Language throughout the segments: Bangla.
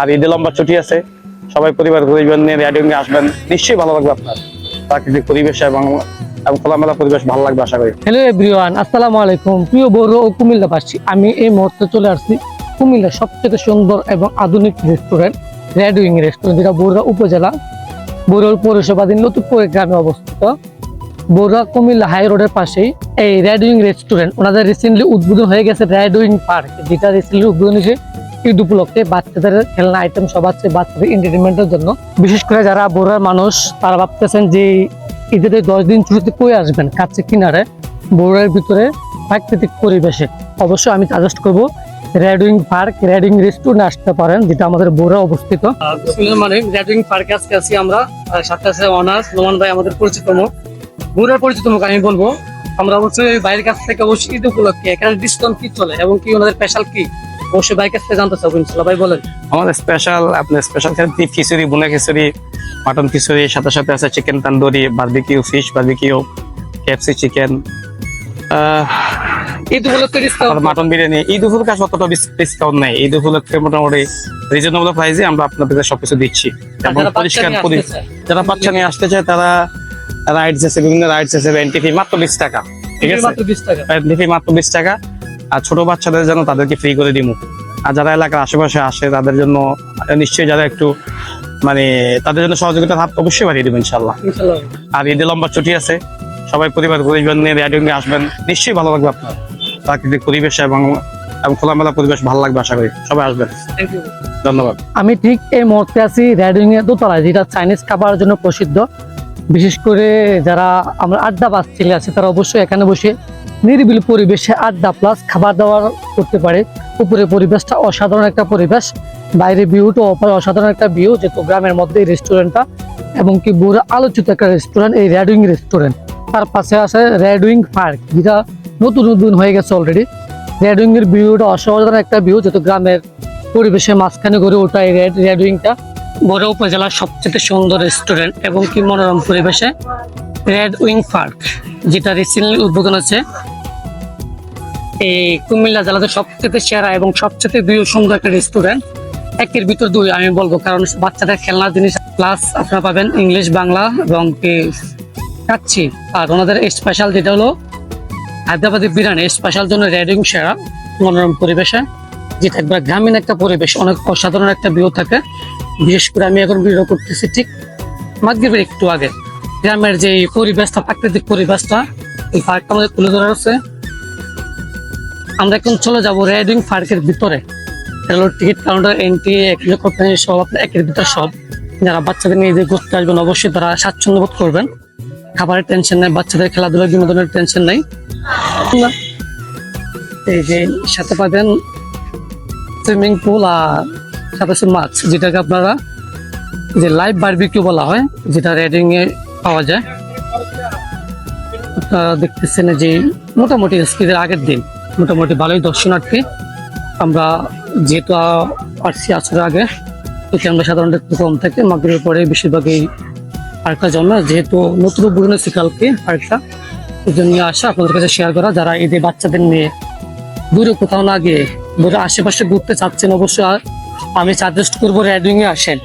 আর ঈদে লম্বা ছুটি আছে। সবাই পরিবার পরিবার নিয়ে নিয়ে আসবেন। নিশ্চয়ই ভালো লাগবে আপনার। প্রাকৃতিক পরিবেশ এবং আলাইকুম। আমি এই মুহূর্তে চলে আসছি কুমিল্লার সবথেকে সুন্দর এবং আধুনিক রেস্টুরেন্ট রেস্টুরেন্ট যেটা উপজেলা গ্রামে অবস্থিত। বগুড়া কুমিল্লা হাই রোডের পাশেই এই রেড উইং রেস্টুরেন্ট ওনাদের রিসেন্টলি উদ্বোধন হয়ে গেছে রেড উইং পার্ক যেটা রিসেন্টলি উদ্বোধন হয়েছে। ঈদ উপলক্ষে বাচ্চাদের খেলনা আইটেম সব আছে বাচ্চাদের এন্টারটেনমেন্টের জন্য। বিশেষ করে যারা বড়ার মানুষ, তারা ভাবতেছেন যে ঈদের দশ দিন ছুটিতে কই আসবেন? কাছে কিনারে বড়ের ভিতরে প্রাকৃতিক পরিবেশে। অবশ্যই আমি সাজেস্ট করব রেডিং পার্ক রেডিং রেস্টুরেন্ট আসতে পারেন, যেটা আমাদের বোরা অবস্থিত। মানে রেডিং পার্কে আজকে আছি আমরা সাথে আছে অনার্স, নোমান ভাই আমাদের পরিচিত মুখ। বোরার পরিচিত মুখ আমি বলব। আমরা অবশ্যই বাইরের কাছ থেকে অবশ্যই ঈদ উপলক্ষে এখানে ডিসকাউন্ট কি চলে এবং কি ওনাদের স্পেশাল কি? অবশ্যই বাইরের কাছ জানতে চাবো ইনশাল্লাহ। ভাই বলেন। আমাদের স্পেশাল আপনার স্পেশাল খিচুড়ি বুনা খিচুড়ি মাটন খিচুড়ি সাথে সাথে আছে chicken tandoori barbecue fish barbecue KFC chicken Eid উপলক্ষে ডিসকাউন্ট মাটন বিরিয়ানি। ঈদ উপলক্ষে আসলে অতটা ডিসকাউন্ট নেই। ঈদ উপলক্ষে মোটামুটি রিজনেবল প্রাইসে আমরা আপনাদের সবকিছু দিচ্ছি। এবং পরিষ্কার চায়। যারা বাচ্চা নিয়ে আসতে চায় তারা রাইডস আছে বিভিন্ন রাইডস আছে মাত্র বিশ টাকা। ঠিক আছে? মাত্র বিশ টাকা। মাত্র বিশ টাকা। আর ছোট বাচ্চাদের যেন তাদেরকে ফ্রি করে দিব আর যারা এলাকার আশেপাশে আসে তাদের জন্য নিশ্চয়ই যারা একটু মানে তাদের জন্য সহযোগিতার হাত অবশ্যই বাড়িয়ে দেবেন ইনশাল্লাহ আর ঈদে লম্বা ছুটি আছে সবাই পরিবার পরিবার নিয়ে রেডিও নিয়ে আসবেন নিশ্চয়ই ভালো লাগবে আপনার। প্রাকৃতিক পরিবেশ এবং এবং খোলামেলা পরিবেশ ভালো লাগবে আশা করি। সবাই আসবেন। ধন্যবাদ। আমি ঠিক এই মুহূর্তে আছি রেডিং এর দোতলায় যেটা চাইনিজ খাবারের জন্য প্রসিদ্ধ। বিশেষ করে যারা আমরা আড্ডা বাসছিলে আছে তারা অবশ্যই এখানে বসে নিরিবিল পরিবেশে আড্ডা প্লাস খাবার দাবার করতে পারে। উপরে পরিবেশটা অসাধারণ একটা পরিবেশ। বাইরে ভিউটা অসাধারণ একটা ভিউ যেহেতু গ্রামের মধ্যে এই রেস্টুরেন্টটা এবং কি পুরো আলোচিত একটা রেস্টুরেন্ট এই রেড উইং রেস্টুরেন্ট তার পাশে আছে রেড উইং পার্ক যেটা নতুন নতুন হয়ে গেছে অলরেডি রেড উইং এর ভিউটা অসাধারণ একটা ভিউ যেহেতু গ্রামের পরিবেশের মাঝখানে গড়ে ওঠা এই রেড রেড উইংটা বড় উপজেলার সবচেয়ে সুন্দর রেস্টুরেন্ট এবং কি মনোরম পরিবেশে রেড উইং পার্ক যেটা রিসেন্টলি উদ্বোধন আছে এই কুমিল্লা জেলাতে সবচেয়ে সেরা এবং সবচেয়ে দুই সুন্দর একটা রেস্টুরেন্ট একের ভিতর দুই, আমি বলব, কারণ বাচ্চাদের খেলনার জিনিস প্লাস আপনারা পাবেন ইংলিশ বাংলা এবং কি খাচ্ছি আর ওনাদের স্পেশাল যেটা হলো, হায়দ্রাবাদি বিরিয়ানি স্পেশাল জন্য রেডিং সেরা, মনোরম পরিবেশে। যেটা একবার গ্রামীণ একটা পরিবেশ, অনেক অসাধারণ একটা ভিউ থাকে। বিশেষ করে আমি এখন ভিডিও করতেছি ঠিক মাগরীবের একটু আগে। গ্রামের যে পরিবেশটা, প্রাকৃতিক পরিবেশটা, এই পার্কটা আমাদের তুলে ধরা আছে আমরা এখন চলে যাব রেডিং পার্কের ভিতরে। হলো টিকিট কাউন্টার এন্ট্রি কোম্পানি সব, আপনার একের ভিতর সব। যারা বাচ্চাদের নিয়ে ঘুরতে আসবেন, অবশ্যই তারা স্বাচ্ছন্দ্য বোধ করবেন। খাবারের টেনশন নেই, বাচ্চাদের খেলাধুলার বিনোদনের টেনশন নেই। এই যে সাথে পাবেন সুইমিং পুল আর সাথে আছে মাছ, যেটাকে আপনারা যে লাইভ বারবিকিউ বলা হয়, যেটা রেডিং এ পাওয়া যায়। দেখতেছেন যে মোটামুটি ঈদের আগের দিন। মোটামুটি ভালোই দর্শনার্থী। আমরা যেহেতু আসছি আসলে আগে এতে আমরা সাধারণত একটু কম থাকে। মাগরের পরে বেশিরভাগই পার্কটা জমে যেহেতু নতুন হয়েছে কালকে পার্কটা এই জন্য আসা আপনাদের কাছে শেয়ার করা। যারা এদের বাচ্চাদের নিয়ে দূরে কোথাও না গিয়ে দূরে আশেপাশে ঘুরতে চাচ্ছেন, অবশ্যই আমি সাজেস্ট করব রেডিং এ আসেন।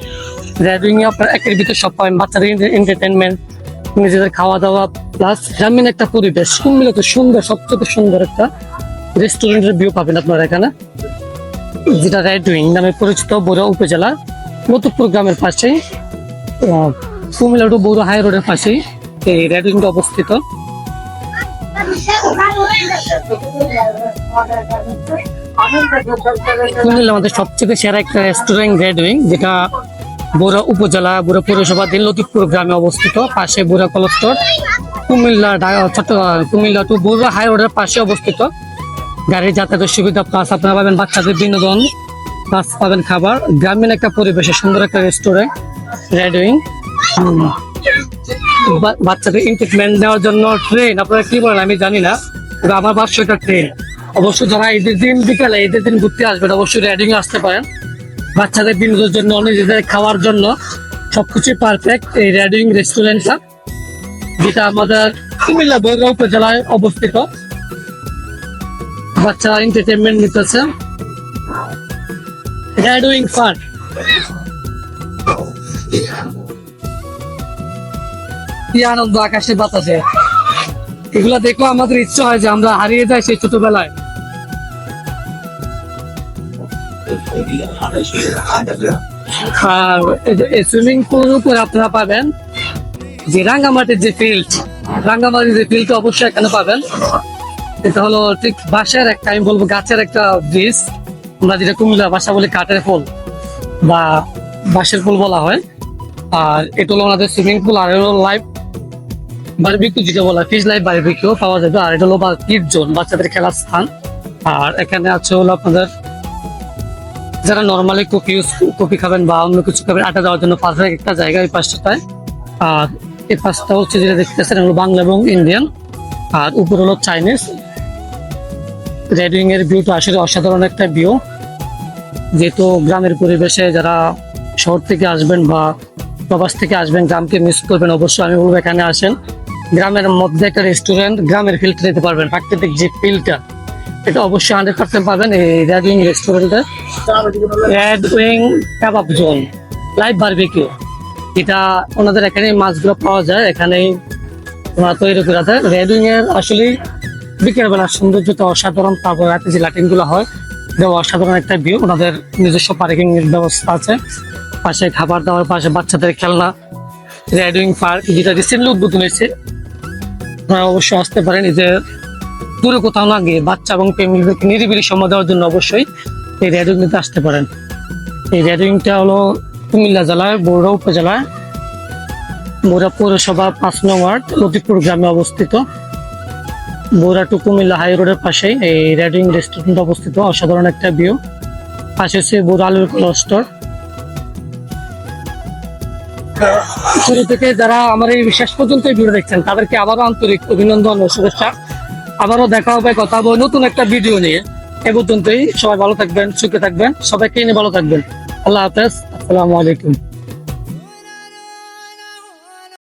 রেডিং এ আপনার একের ভিতর সব পাবেন। বাচ্চাদের এন্টারটেনমেন্ট নিজেদের খাওয়া দাওয়া প্লাস গ্রামীণ একটা পরিবেশ। সম্মিলিত সুন্দর, সবচেয়ে সুন্দর একটা রেস্টুরেন্টের ভিউ পাবেন আপনারা এখানে। যেটা রেড উইং নামে পরিচিত বড় উপজেলা মতুপুর গ্রামের পাশেই। কুমিল্লা টু হাই রোডের পাশেই এই রেড উইংটা অবস্থিত। কুমিল্লা আমাদের সবচেয়ে সেরা একটা রেস্টুরেন্ট রেড উইং যেটা বোরা উপজেলা বোরা পৌরসভা দিন লতিফপুর গ্রামে অবস্থিত, পাশে বোরা কলেস্টর কুমিল্লা কুমিল্লা টু বোরা হাই রোডের পাশে অবস্থিত। গাড়ির যাতায়াতের সুবিধা প্লাস আপনারা পাবেন বাচ্চাদের বিনোদন প্লাস পাবেন খাবার। গ্রামীণ একটা পরিবেশে, সুন্দর একটা রেস্টুরেন্ট রেড উইং বাচ্চাদের এন্টারটেনমেন্ট নেওয়ার জন্য ট্রেন আপনারা কি বলেন, আমি জানি না তবে আমার পাঁচশো একটা ট্রেন অবশ্যই যারা ঈদের দিন বিকালে, ঈদের দিন ঘুরতে আসবেন, অবশ্যই রেডিং আসতে পারেন। বাচ্চাদের বিনোদনের জন্য, নিজেদের খাওয়ার জন্য সবকিছু পারফেক্ট এই রেডিং রেস্টুরেন্টটা যেটা আমাদের কুমিল্লা বৈরব উপজেলায় অবস্থিত। বাচ্চারা এন্টারটেনমেন্ট নিতেছে। পার্ক কি আনন্দ আকাশে বাতাসে। দেখলে আমাদের ইচ্ছা হয় যে আমরা হারিয়ে যাই সেই ছোটবেলায়। সুইমিং পুলের উপরে আপনারা পাবেন যে রাঙ্গামাটির যে ফিল্ড রাঙ্গামাটির যে ফিল্ড অবশ্যই এখানে পাবেন। এটা হলো ঠিক বাঁশের একটা, আমি বলব গাছের একটা ব্রিজ। আমরা যেটা কুমিল্লা বাসা বলি কাঠের ফুল বা বাঁশের ফুল বলা হয়। আর এটা হলো আমাদের সুইমিং পুল আর হলো লাইভ বারবিকিউ যেটা বলা ফিশ লাইভ বারবিকিউ পাওয়া যাবে। আর এটা হলো কিড জোন বাচ্চাদের খেলার স্থান। আর এখানে আছে হলো আপনাদের, যারা নর্মালি কফি কফি খাবেন বা অন্য কিছু খাবেন, আটা দেওয়ার জন্য পারফেক্ট একটা জায়গা এই পাঁচটায় আর এই পাঁচটা হচ্ছে যেটা দেখতেছেন হলো বাংলা এবং ইন্ডিয়ান আর উপর হলো চাইনিজ রেডিং এর ভিউটা আসলে অসাধারণ একটা ভিউ যেহেতু গ্রামের পরিবেশে যারা শহর থেকে আসবেন বা প্রবাস থেকে আসবেন, গ্রামকে মিস করবেন, অবশ্যই আমি বলব এখানে আসেন। গ্রামের মধ্যে একটা রেস্টুরেন্ট গ্রামের ফিল্ড নিতে পারবেন, প্রাকৃতিক যে ফিল্ডটা এটা অবশ্যই হান্ড্রেড পার্সেন্ট পাবেন এই রেড উইং রেস্টুরেন্টে red wing kebab zone live barbecue এটা ওনাদের এখানে মাছগুলো পাওয়া যায়, এখানেই তৈরি করে দেয়। রেড উইং এর আসলে বিকেলবেলার সৌন্দর্যটা অসাধারণ তারপর রাতে যে লাইটিংগুলো হয় অসাধারণ একটা ভিউ ওনাদের নিজস্ব পার্কিং এর ব্যবস্থা আছে। পাশে খাবার দাবার, পাশে বাচ্চাদের খেলনা উইং পার্ক যেটা রিসেন্টলি উদ্বোধন হয়েছে। আপনারা অবশ্যই আসতে পারেন, এই যে দূরে কোথাও না গিয়ে বাচ্চা এবং ফ্যামিলিকে নিরিবিলি সময় দেওয়ার জন্য অবশ্যই এই রেড উইংতে আসতে পারেন। এই উইংটা হলো কুমিল্লা জেলায় বৌরা উপজেলায় বৌরা পৌরসভা পাঁচ নং ওয়ার্ড লতিপুর গ্রামে অবস্থিত। বৌরা টু কুমিল্লা হাই রোডের পাশে এই রেড রেস্টুরেন্ট অবস্থিত, অসাধারণ একটা ভিউ পাশে হচ্ছে বৌরা আলুর ক্লস্টর শুরু থেকে যারা আমার এই শেষ পর্যন্ত এই ভিডিও দেখছেন, তাদেরকে আবারও আন্তরিক অভিনন্দন ও শুভেচ্ছা। আবারও দেখা হবে, কথা হবে নতুন একটা ভিডিও নিয়ে। এ পর্যন্তই, সবাই ভালো থাকবেন, সুখে থাকবেন, সবাইকে নিয়ে ভালো থাকবেন। আল্লাহ হাফেজ, আসসালামু আলাইকুম।